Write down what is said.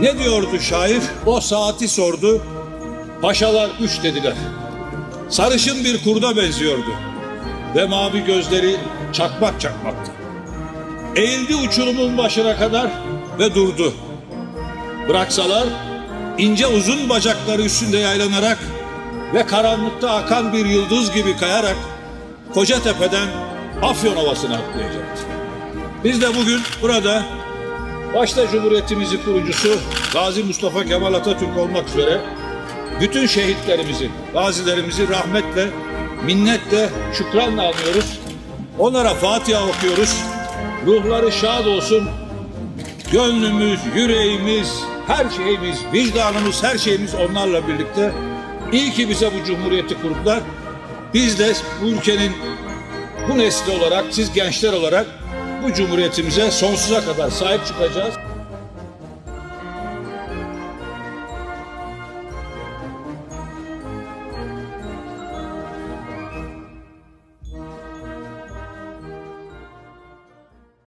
Ne diyordu şair? O saati sordu. Paşalar üç dediler. Sarışın bir kurda benziyordu. Ve mavi gözleri çakmak çakmaktı. Eğildi uçurumun başına kadar ve durdu. Bıraksalar ince uzun bacakları üstünde yaylanarak ve karanlıkta akan bir yıldız gibi kayarak Kocatepe'den Afyon Ovası'na atlayacaktı. Biz de bugün burada başta Cumhuriyetimizin kurucusu Gazi Mustafa Kemal Atatürk olmak üzere bütün şehitlerimizi, gazilerimizi rahmetle, minnetle, şükranla anıyoruz. Onlara Fatiha okuyoruz. Ruhları şad olsun. Gönlümüz, yüreğimiz, her şeyimiz, vicdanımız, her şeyimiz onlarla birlikte. İyi ki bize bu cumhuriyeti kurdular. Biz de bu ülkenin bu nesli olarak, siz gençler olarak bu cumhuriyetimize sonsuza kadar sahip çıkacağız.